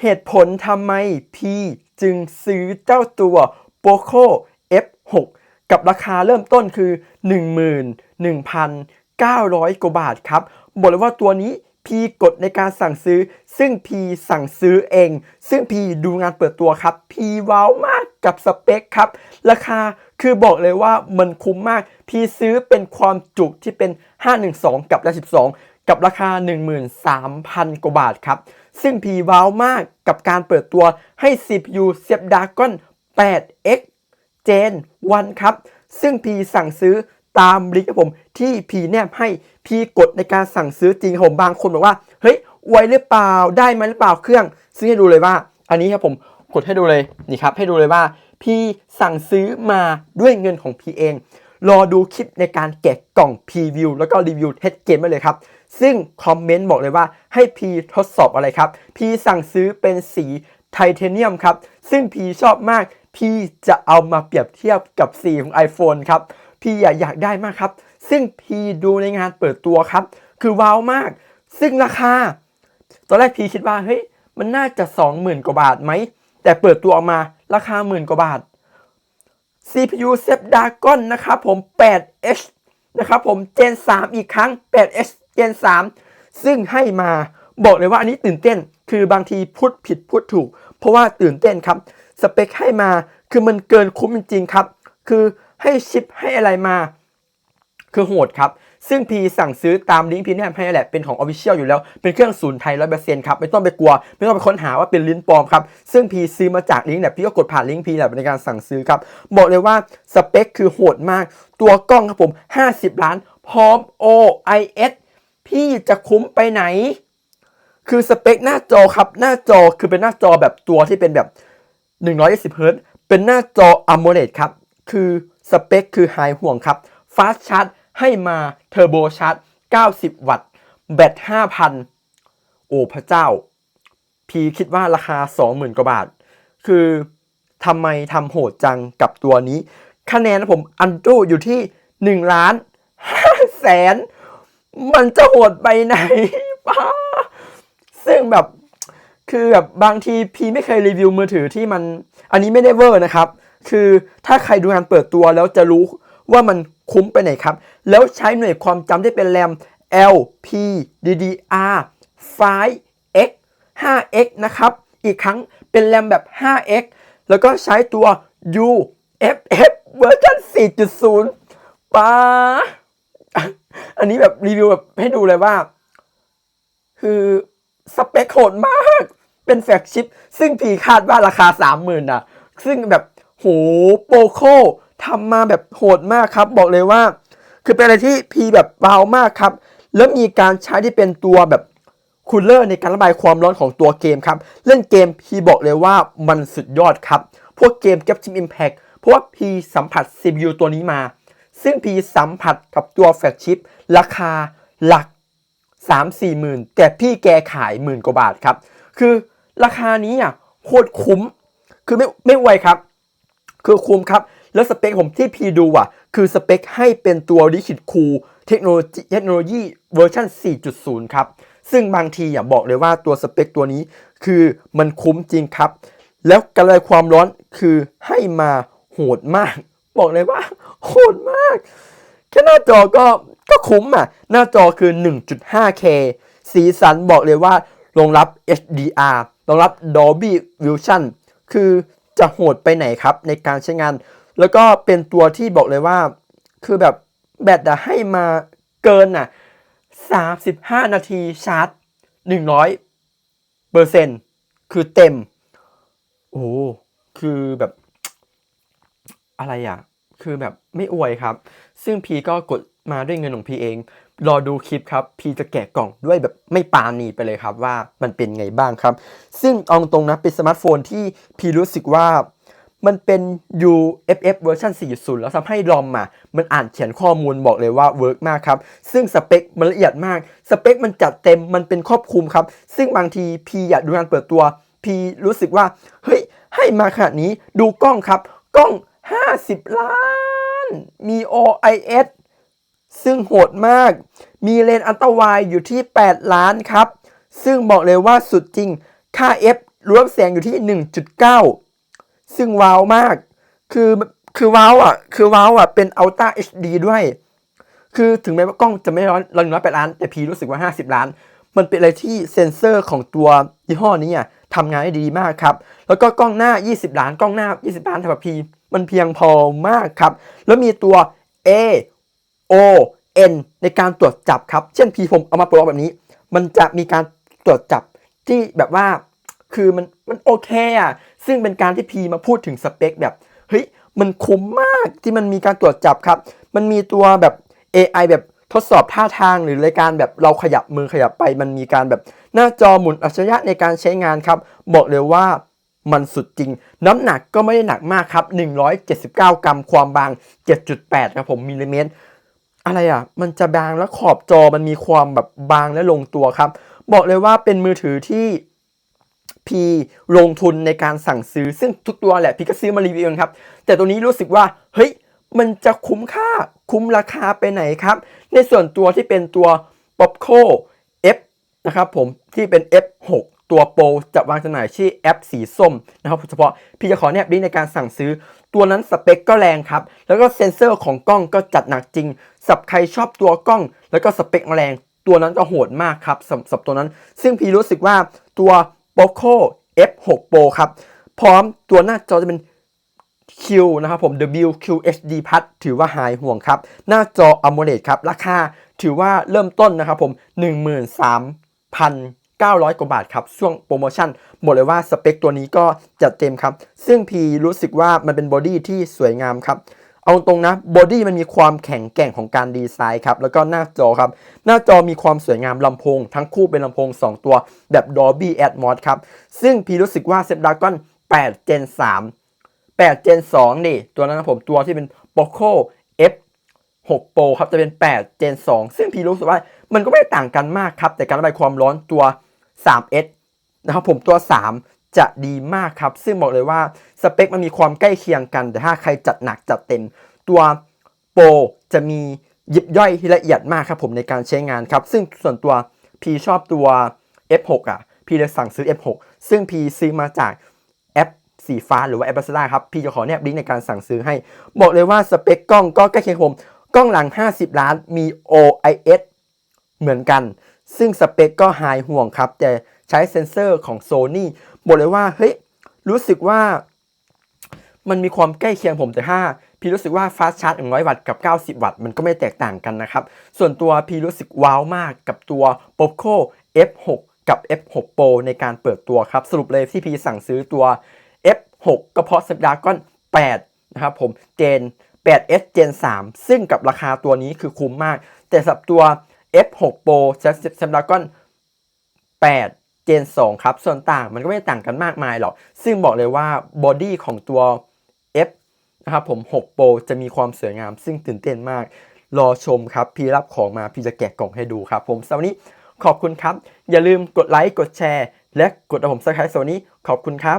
เหตุผลทำไมพี่จึงซื้อเจ้าตัว Poco F6 กับราคาเริ่มต้นคือ 11,900 กว่าบาทครับ บอกเลยว่าตัวนี้พีกดในการสั่งซื้อ ซึ่งพีสั่งซื้อเอง ซึ่งพีดูงานเปิดตัวครับพีว้าวมากกับสเปคครับ ราคาคือบอกเลยว่ามันคุ้มมาก พีซื้อเป็นความจุที่เป็น 512 กับ12 กับราคา 13,000 กว่าบาทครับ ซึ่งพีว้าวมากกับการเปิดตัวให้ CPU Snapdragon 8X Gen 1 ครับ ซึ่งพีสั่งซื้อตามลิงก์ครับผมที่พีแนบให้พีกดในการสั่งซื้อจริงผมบางคนบอกว่า เฮ้ยไวหรือเปล่าได้ไหมหรือเปล่าเครื่องซึ่งให้ดูเลยว่า อันนี้ครับผมกดให้ดูเลยนี่ครับ ให้ดูเลยว่าพี่สั่งซื้อมาด้วยเงินของพี่เอง รอดูคลิปในการแกะกล่องพรีวิวแล้วก็รีวิวเทสเกมไปเลยครับ ซึ่งคอมเมนต์บอกเลยว่าให้พีทดสอบอะไรครับพีสั่งซื้อเป็นสีไทเทเนียมครับ ซึ่งพีชอบมากพีจะเอามาเปรียบเทียบกับสีของ iPhone ครับพีอยากได้มากครับ ซึ่งพีดูในงานเปิดตัวครับ คือว้าวมาก ซึ่งราคา ตอนแรกพีคิดว่าเฮ้ยมันน่าจะ 20,000 กว่าบาทไหม แต่เปิดตัวออกมาราคาหมื่นกว่าบาท CPU Snapdragon นะครับผม 8H นะครับผม Gen 3 อีกครั้ง 8H Gen 3ซึ่งให้มาบอกเลยว่าอันนี้ตื่นเต้น คือบางทีพูดผิดพูดถูก เพราะว่าตื่นเต้นครับ สเปคให้มาคือมันเกินคุ้มจริงๆครับ คือให้ชิปให้อะไรมา คือโหดครับ ซึ่งพีสั่งซื้อตามลิงก์พีแนบให้แหละ เป็นของ Official อยู่แล้ว เป็นเครื่องศูนย์ไทยร้อยเปอร์เซ็นต์ครับ ไม่ต้องไปกลัว ไม่ต้องไปค้นหาว่าเป็นลิ้นปลอมครับ ซึ่งพีซื้อมาจากลิงก์เนี่ยพี่ก็กดผ่านลิงก์พีแหละในการสั่งซื้อครับ บอกเลยว่าสเปคคือโหดมาก ตัวกล้องครับผม 50 ล้าน พร้อม OIS พี่จะคุ้มไปไหน คือสเปคหน้าจอครับ หน้าจอคือเป็นหน้าจอแบบตัวที่เป็นแบบ120 Hz เป็นหน้าจอ AMOLED ครับ คือสเปคคือหายห่วงครับ Fast Charge ให้มาเทอร์โบชาร์จ90 วัตต์ แบต 5,000 โอ้พระเจ้า พีคิดว่าราคา 20,000 กว่าบาท คือทำไมทำโหดจังกับตัวนี้ คะแนนนะผมอันโดอยู่ที่1ล้าน5แสน มันจะโหดไปไหนป้าซึ่งแบบคือแบบบางทีพีไม่เคยรีวิวมือถือที่มัน อันนี้ไม่ได้เวอร์นะครับ คือถ้าใครดูงานเปิดตัวแล้วจะรู้ว่ามันคุ้มไปไหนครับ แล้วใช้หน่วยความจำได้เป็นแรม LP DDR 5X 5X นะครับ อีกครั้งเป็นแรมแบบ 5X แล้วก็ใช้ตัว UFF เวอร์ชัน4.0ป้า อันนี้แบบรีวิวแบบให้ดูเลยว่า คือสเปคโหดมาก เป็นแฟกชิป ซึ่งพีคาดว่าราคา30,000นะซึ่งแบบโหโปโคทำมาแบบโหดมากครับ บอกเลยว่า คือเป็นอะไรที่พีแบบเบามากครับ แล้วมีการใช้ที่เป็นตัวแบบคูลเลอร์ในการระบายความร้อนของตัวเกมครับ เล่นเกมพีบอกเลยว่ามันสุดยอดครับ พวกเกม g a p c h i p Impact เพราะว่าพีสัมผัส CPU ตัวนี้มา ซึ่งพีสัมผัสกับตัวแฟลกชิปราคาหลัก 3 4หมื่น แต่พี่แกขายหมื่นกว่าบาทครับ คือราคานี้อะโคตรคุ้ม คือไม่ไม่ไวครับ คือคุ้มครับ แล้วสเปคผมที่พีดูอะ คือสเปคให้เป็นตัว Liquid Cool เทคโนโลยีเทคโนโลยีเวอร์ชัน4.0 ครับ ซึ่งบางทีอะบอกเลยว่าตัวสเปคตัวนี้คือมันคุ้มจริงครับ แล้วการระบายความร้อนคือให้มาโหดมาก บอกเลยว่า โหดมาก แค่หน้าจอก็ก็คุ้มอะ หน้าจอคือ 1.5K สีสันบอกเลยว่ารองรับ HDR รองรับ Dolby Vision คือจะโหดไปไหนครับในการใช้งาน แล้วก็เป็นตัวที่บอกเลยว่า คือแบบแบตอะให้มาเกินอะ 35 นาทีชาร์จ 100เปอร์เซ็นต์คือเต็ม โอ้ คือแบบ อะไรอะ คือแบบไม่อวยครับ ซึ่งพีก็กดมาด้วยเงินของพีเอง รอดูคลิปครับ พีจะแกะกล่องด้วยแบบไม่ปานีไปเลยครับว่ามันเป็นไงบ้างครับ ซึ่งเอาตรงนะเป็นสมาร์ทโฟนที่พีรู้สึกว่ามันเป็น UFF เวอร์ชัน4.0 แล้วทำให้รอมอะ มันอ่านเขียนข้อมูลบอกเลยว่าเวิร์กมากครับ ซึ่งสเปคมันละเอียดมาก สเปคมันจัดเต็ม มันเป็นครอบคลุมครับ ซึ่งบางทีพีอยากดูงานเปิดตัว พีรู้สึกว่า เฮ้ย ให้มาขนาดนี้ ดูกล้องครับ กล้อง 50 ล้าน มี OIS ซึ่งโหดมาก มีเลนส์อัลตร้าไวด์อยู่ที่ 8 ล้านครับ ซึ่งบอกเลยว่าสุดจริง ค่า F รวมแสงอยู่ที่ 1.9 ซึ่งว้าวมาก คือ คือว้าวอะ คือว้าวอะ เป็น Ultra HD ด้วย คือถึงแม้ว่ากล้องจะไม่ร้อยร้อยน้อยแปดล้าน แต่พีรู้สึกว่า 50 ล้าน มันเป็นอะไรที่เซ็นเซอร์ของตัวยี่ห้อนี้อะทำงานได้ดีมากครับ แล้วก็กล้องหน้า 20 ล้าน กล้องหน้า 20 ล้านสำหรับพี มันเพียงพอมากครับ แล้วมีตัว A O N ในการตรวจจับครับ เช่นพีผมเอามาโปรแบบนี้ มันจะมีการตรวจจับที่แบบว่า คือมันมันโอเคอะ ซึ่งเป็นการที่พีมาพูดถึงสเปคแบบ เฮ้ย มันคุ้มมากที่มันมีการตรวจจับครับ มันมีตัวแบบ AI แบบทดสอบท่าทางหรือรายการแบบเราขยับมือขยับไป มันมีการแบบหน้าจอหมุนอัจฉริยะในการใช้งานครับ บอกเลยว่า มันสุดจริง น้ำหนักก็ไม่ได้หนักมากครับ 179 กรัมความบาง 7.8 ครับผมมิลลิเมตร อะไรอะ มันจะบางแล้วขอบจอมันมีความแบบบางและลงตัวครับ บอกเลยว่าเป็นมือถือที่พีลงทุนในการสั่งซื้อซึ่งทุกตัวแหละพี่ก็ซื้อมารีวิวครับ แต่ตัวนี้รู้สึกว่า เฮ้ย มันจะคุ้มค่าคุ้มราคาไปไหนครับ ในส่วนตัวที่เป็นตัว Popco F นะครับผมที่เป็น F6 ตัวโปรจะวางจำหน่ายที่แอปสีส้มนะครับเฉพาะพี่จะขอแนบลิงก์ในการสั่งซื้อ ตัวนั้นสเปคก็แรงครับ แล้วก็เซ็นเซอร์ของกล้องก็จัดหนักจริงสับใครชอบตัวกล้อง แล้วก็สเปคแรงตัวนั้นก็โหดมากครับสำสับตัวนั้น ซึ่งพี่รู้สึกว่าตัว Poco F6 Pro ครับ พร้อมตัวหน้าจอจะเป็น Q นะครับผม WQHD Plus ถือว่าหายห่วงครับ หน้าจอ AMOLED ครับ ราคาถือว่าเริ่มต้นนะครับผม 900 กว่าบาทครับช่วงโปรโมชั่นบอกเลยว่าสเปคตัวนี้ก็จัดเต็มครับ ซึ่งพีรู้สึกว่ามันเป็นบอดี้ที่สวยงามครับเอาตรงนะบอดี้มันมีความแข็งแกร่งของการดีไซน์ครับแล้วก็หน้าจอครับ หน้าจอมีความสวยงามลำโพง ทั้งคู่เป็นลำโพง 2 ตัวแบบ Dolby Atmos ครับ ซึ่งพีรู้สึกว่า Snapdragon 8 Gen 3 8 Gen 2 นี่ ตัวนั้นนะผมตัวที่เป็น Poco F 6 Pro ครับจะเป็น 8 Gen 2 ซึ่งพี่รู้สึกว่ามันก็ไม่ต่างกันมากครับ แต่การระบายความร้อนตัว 3S นะครับผมตัว 3 จะดีมากครับ ซึ่งบอกเลยว่าสเปคมันมีความใกล้เคียงกัน แต่ถ้าใครจัดหนักจัดเต็ม ตัว Pro จะมียิบย่อยที่ละเอียดมากครับผมในการใช้งานครับ ซึ่งส่วนตัวพี่ชอบตัว F6 อะ พี่เลยสั่งซื้อ F6 ซึ่งพี่ซื้อมาจากแอปสีฟ้าหรือว่าแอป Lazada ครับ พี่จะขอแนบลิงก์ในการสั่งซื้อให้ บอกเลยว่าสเปคกล้องก็ใกล้เคียงผม กล้องหลัง 50 ล้านมี OIS เหมือนกัน ซึ่งสเปคก็หายห่วงครับ แต่ใช้เซ็นเซอร์ของ Sony บอกเลยว่าเฮ้ยรู้สึกว่า มันมีความใกล้เคียงผมแต่ถ้าพี่รู้สึกว่าฟาสชาร์จ100 วัตต์กับ 90 วัตต์มันก็ไม่แตกต่างกันนะครับ ส่วนตัวพี่รู้สึกว้าวมากกับตัว Poco F6 กับ F6 Pro ในการเปิดตัวครับ สรุปเลยที่พี่สั่งซื้อตัว F6 ก็เพราะ Snapdragon 8 นะครับผม Gen 8S Gen 3 ซึ่งกับราคาตัวนี้คือคุ้มมาก แต่สำหรับตัว F6 Pro Snapdragon 8 Gen 2 ครับ ส่วนต่างมันก็ไม่ต่างกันมากมายหรอก ซึ่งบอกเลยว่าบอดี้ของตัว F นะครับผม 6 Pro จะมีความสวยงาม ซึ่งตื่นเต้นมาก รอชมครับ พี่รับของมาพี่จะแกะกล่องให้ดูครับผมสำหรับนี้ขอบคุณครับ อย่าลืมกดไลค์ กดแชร์ และกดระผมสไครต์โซนี้ขอบคุณครับ